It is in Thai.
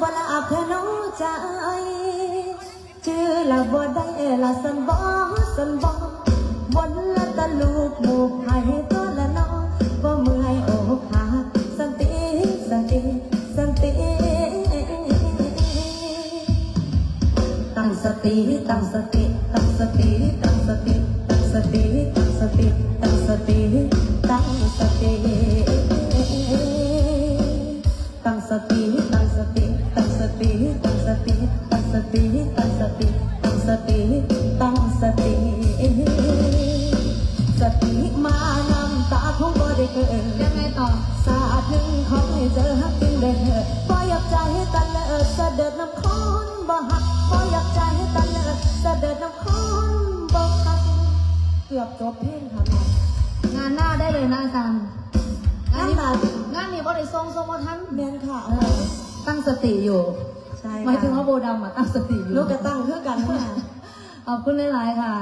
บ่ละเธอน้องใจ ชื่อละบ่ได้ละสันบ่สันบ่บนละตะลูกหมู่ไผตัวละน้องบ่เมื่อยอกหักสันติสันติสันติ ตั้งสติตั้งสติตั้งสติตั้งสติตั้งสติตั้งสติตั้งสติตั้งสติตั้งสติตั้งสติ ติตั้งสติตั้งสติตั้งสติตั้งสติตั้งสติสติมานำตาคงบ่ได้เกิดยังไงต่อสาดหนึ่งขอให้เจอฮักจริงได้เถอะบ่อยากใจให้ตะเลิดเสด็จน้ำค้อนบ่หักบ่อยากใจให้ตะเลิดเสด็จน้ำค้อนบ่หักเกือบจบเพลงค่ะแม่งานหน้าได้เลยนะอาจารย์งานนี้งานนี้บ่ได้ทรงทรงมาทั้งแม่นค่ะเออ ตั้งสติอยู่ใช่หมายถึงค่ะว่าโบดำอะตั้งสติอยู่ลูกก็ตั้งเพื่อกันค่ะขอบคุณหลายๆค่ะ